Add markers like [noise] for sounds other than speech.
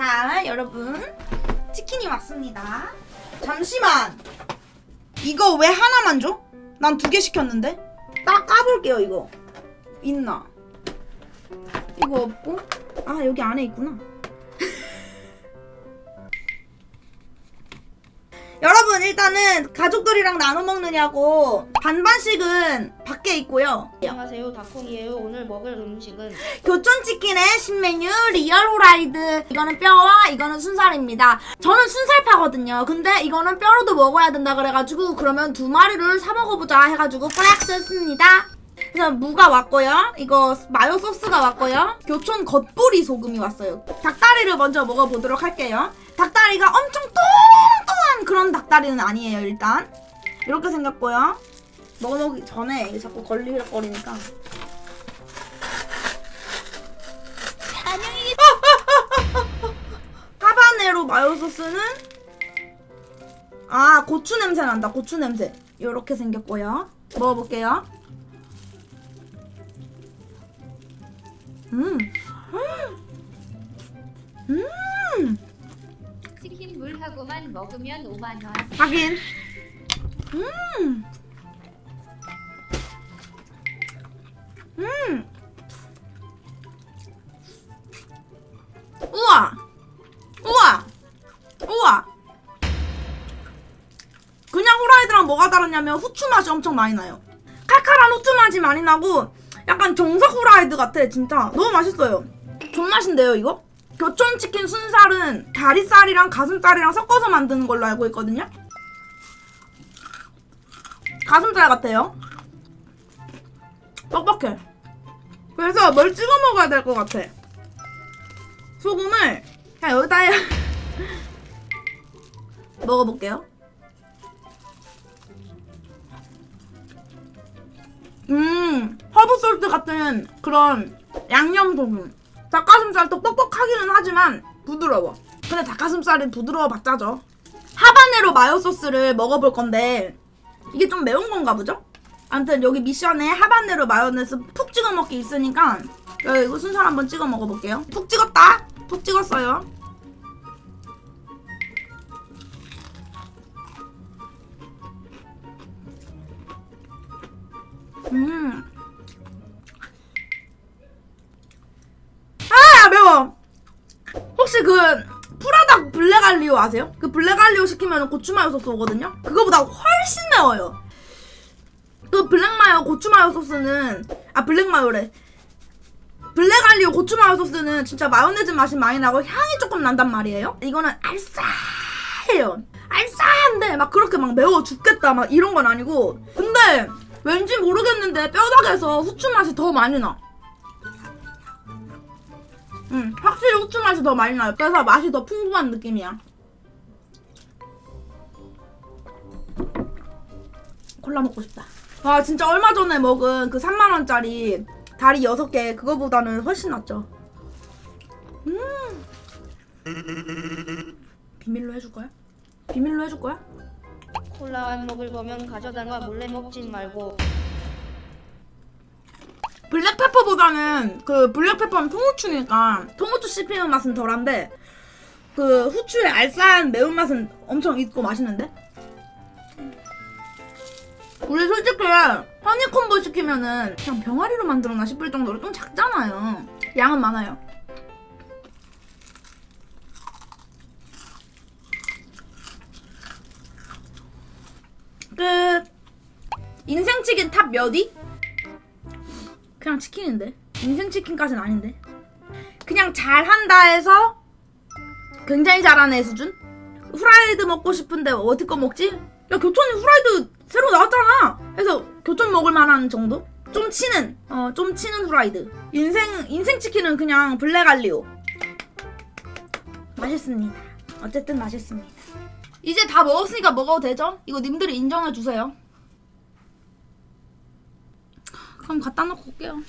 자, 여러분. 치킨이 왔습니다. 잠시만. 이거 왜 하나만 줘? 난 두 개 시켰는데. 딱 까볼게요, 이거. 있나? 이거 없고. 아, 여기 안에 있구나. 여러분, 일단은 가족들이랑 나눠 먹느냐고 반반씩은 밖에 있고요. 안녕하세요. 닭콩이에요. 오늘 먹을 음식은 교촌치킨의 신메뉴 리얼 후라이드. 이거는 뼈와 이거는 순살입니다. 저는 순살파거든요. 근데 이거는 뼈로도 먹어야 된다 그래가지고 그러면 두 마리를 사 먹어보자 해가지고 플렉스 했습니다. 그래서 무가 왔고요. 이거 마요 소스가 왔고요. 교촌 겉보리 소금이 왔어요. 닭다리를 먼저 먹어보도록 할게요. 닭다리가 엄청 뚱뚱한 그런 닭다리는 아니에요 일단. 이렇게 생겼고요. 먹어보기 전에 자꾸 걸리적거리니까. 하바네로 [laughs] 마요 소스는? 아 고추 냄새 난다 고추 냄새. 이렇게 생겼고요. 먹어볼게요. 음. [gasps] 음. 물하고만 먹으면 5만 원. 하긴 음. 음. 우와. 우와. 우와. 그냥 후라이드랑 뭐가 다르냐면 후추 맛이 엄청 많이 나요. 칼칼한 후추 맛이 많이 나고 약간 정석 후라이드 같아 진짜 너무 맛있어요. 존맛인데요 이거? 교촌치킨 순살은 다리살이랑 가슴살이랑 섞어서 만드는 걸로 알고 있거든요. 가슴살 같아요. 뻑뻑해. 그래서 뭘 찍어 먹어야 될 것 같아. 소금을 그냥 여기다 해. [laughs] 먹어볼게요. 음, 허브 솔트 같은 그런 양념 소금. 닭가슴살도 뻑뻑하기는 하지만 부드러워. 근데 닭가슴살이 부드러워 봤자죠. 하바네로 마요 소스를 먹어볼 건데 이게 좀 매운 건가 보죠? 아무튼 여기 미션에 하바네로 마요네즈 푹 찍어 먹기 있으니까 야, 이거 순살 한번 찍어 먹어볼게요. 푹 찍었다. 푹 찍었어요. 음. 혹시 그 프라닭 블랙 알리오 아세요? 그 블랙 알리오 시키면 고추마요 소스 오거든요. 그거보다 훨씬 매워요. 그 블랙마요 고추마요 소스는 아 블랙마요래. 블랙 알리오 고추마요 소스는 진짜 마요네즈 맛이 많이 나고 향이 조금 난단 말이에요. 이거는 알싸해요. 알싸한데 막 그렇게 막 매워 죽겠다 막 이런 건 아니고 근데 왠지 모르겠는데 뼈다귀에서 후추 맛이 더 많이 나. 음, 확실히 후추 맛이 더 많이 나요. 그래서 맛이 더 풍부한 느낌이야. 콜라 먹고 싶다. 와, 진짜 얼마 전에 먹은 그 3만원짜리 다리 6개, 그거보다는 훨씬 낫죠. 음. 비밀로 해줄 거야? 비밀로 해줄 거야? 콜라 안 먹을 거면 가져다가 몰래 먹진 말고 블랙페퍼보다는 그 블랙페퍼는 통후추니까 통후추 씹히는 맛은 덜한데 그 후추의 알싸한 매운맛은 엄청 있고 맛있는데? 우리 솔직히 허니콤보 시키면은 그냥 병아리로 만들었나 싶을 정도로 좀 작잖아요 양은 많아요 끝 인생 치킨 탑 몇 위? 그냥 치킨인데? 인생 치킨까지는 아닌데? 그냥 잘한다 해서 굉장히 잘하는 수준? 후라이드 먹고 싶은데 어디 거 먹지? 야 교촌이 후라이드 새로 나왔잖아! 해서 교촌 먹을 만한 정도? 좀 치는 어 좀 치는 후라이드. 인생 인생 치킨은 그냥 블랙 알리오. 맛있습니다. 어쨌든 맛있습니다. 이제 다 먹었으니까 먹어도 되죠? 이거 님들이 인정해 주세요 그럼 갖다 놓고 올게요